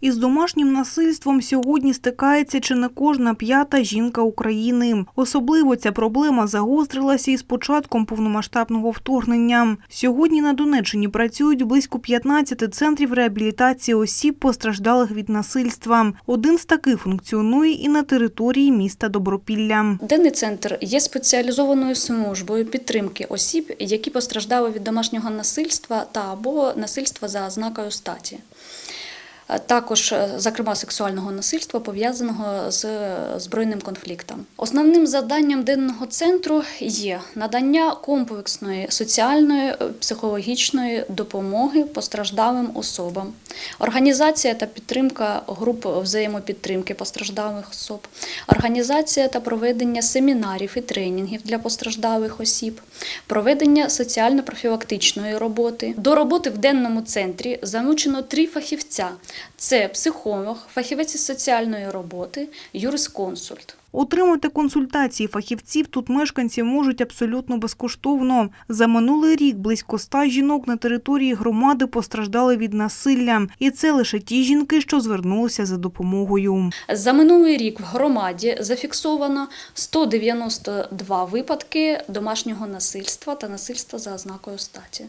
Із домашнім насильством сьогодні стикається чи не кожна п'ята жінка України. Особливо ця проблема загострилася із початком повномасштабного вторгнення. Сьогодні на Донеччині працюють близько 15 центрів реабілітації осіб, постраждалих від насильства. Один з таких функціонує і на території міста Добропілля. Денний центр є спеціалізованою службою підтримки осіб, які постраждали від домашнього насильства та або насильства за ознакою статі. Е, Також, е, зокрема, сексуального насильства пов'язаного з е, збройним конфліктом. Основним завданням денного центру є надання комплексної соціальної психологічної допомоги постраждалим особам, організація та підтримка груп взаємопідтримки постраждалих особ, організація та проведення семінарів і тренінгів для постраждалих осіб, проведення соціально-профілактичної роботи. До роботи в денному центрі залучено три фахівця: це психолог, фахівець із соціальної роботи, юрисконсульт. Отримати консультації фахівців тут мешканці можуть абсолютно безкоштовно. За минулий рік близько ста жінок на території громади постраждали від насилля. І це лише ті жінки, що звернулися за допомогою. За минулий рік в громаді зафіксовано 192 випадки домашнього насильства та насильства за ознакою статі.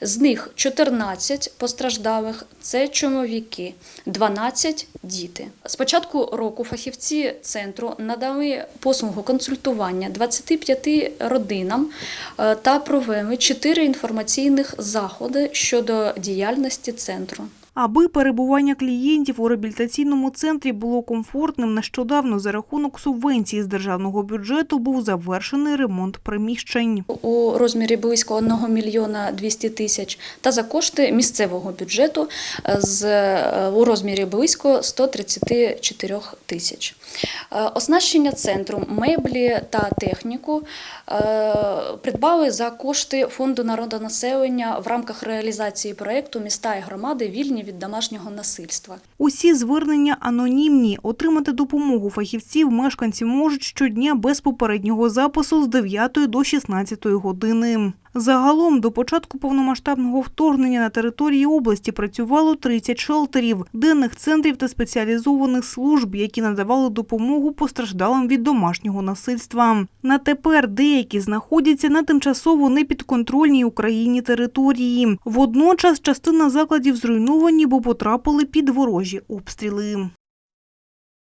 З них 14 постраждалих це чоловіки, 12 діти. З початку року фахівці центру надали послугу консультування 25 родинам е, та провели 4 інформаційних заходи щодо діяльності центру. Аби перебування клієнтів у реабілітаційному центрі було комфортним, нещодавно за рахунок субвенції з державного бюджету був завершений ремонт приміщень. у розмірі близько 1 мільйона 200 тисяч та за кошти місцевого бюджету е, з, е, у розмірі близько 134 тисяч. Е, Оснащення центру меблі та техніку придбали за кошти Фонду народонаселення в рамках реалізації проєкту «Міста і громади вільні від домашнього насильства». Усі звернення анонімні. Отримати допомогу фахівців мешканці можуть щодня без попереднього запису з 9 до 16 години. Загалом до початку повномасштабного вторгнення на території області працювало 30 шелтерів, денних центрів та спеціалізованих служб, які надавали допомогу постраждалим від домашнього насильства. На тепер деякі знаходяться на тимчасово непідконтрольній Україні території. Водночас частина закладів зруйновані, бо потрапили під ворожі обстріли.